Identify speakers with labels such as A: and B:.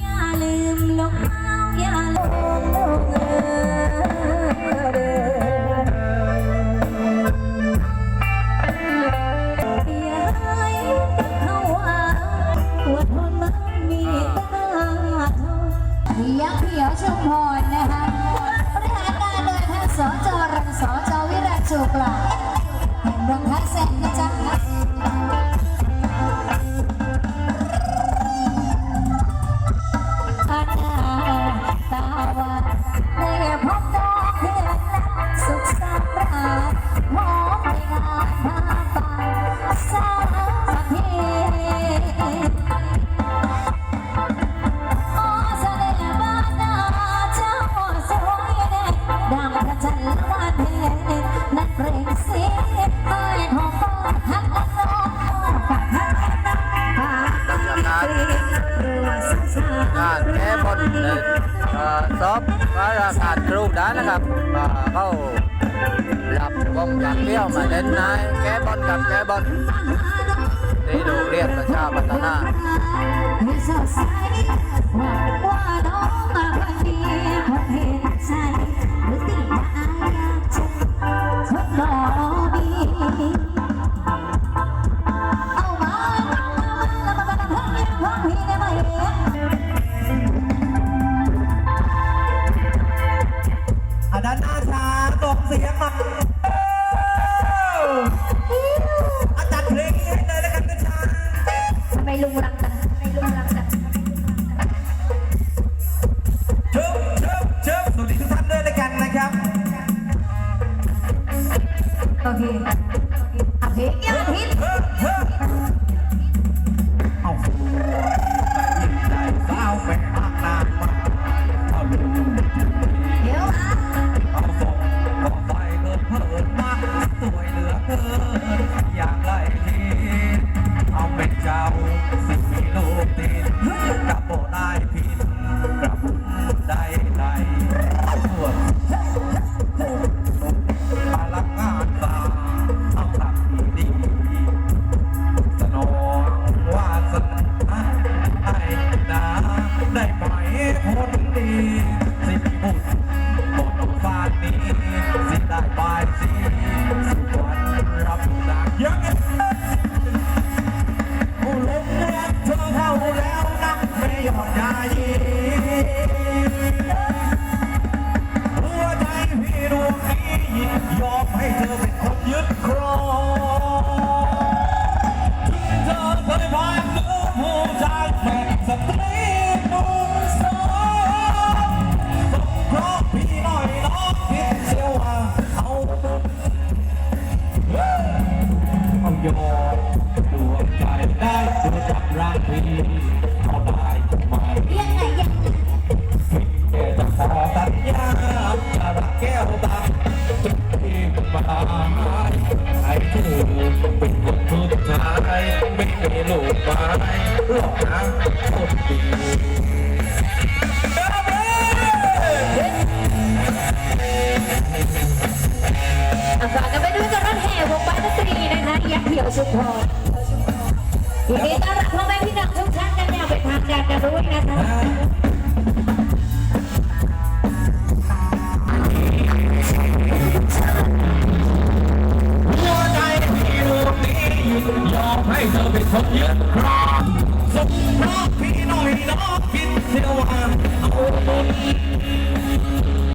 A: อย่าลืมลงเอาอย่าลืมลงเออย่าให้เขาว่าอดทนมันมีตาเท่ายักษ์เขียวชุมพรนะคะบริหารการโดยท่านสจรังสจวิรัชูกลาแห่งโรงพักเซนนะจ๊ะ จันวันเพ็ญนั่นเปล่งสีเอ้หอฟ้าทักและน้องฝากทักและน้องฝากตีหรือว่าสังสารงา
B: นแก้บนเอ่อซอฟวารากาครูด้านนะครับเข้ารับวงอยากเที่ยวมาเล่นนายแก้บนกับแก้บนที่โรงเรียนประชาพัฒนา
A: องพี่ได้า
C: ด้านหน้าช้าส่งเสียงมาอาจารย์เพลงนี้ให้เลยแล้วกันนะช้า
A: ทำไมลุงรักันทำไมลุงรักัน
C: เชิบเชิบเชิบสวัสดีทุกท่านด้วยแล้วกันนะครับ
A: โอเคโอเคยังผิด
C: เฮ้อเฮ้อเอา ไหมคนดีสิบุญบทฟาดนี้สิได้บายสี มีลูกไม้หลอกนะคนดี
A: อะฝากกันไปด้วยกับรถแห่วงบ้านดนตรีนะคะยักษ์เขียวชุมพรยินดีต้อนรับพ่อแม่พี่น้องทุกท่านกันอย่างเป็นทางการกันด้วยนะคะ
C: สุขภาพพี่น้องให้น้องกินเสียวหาง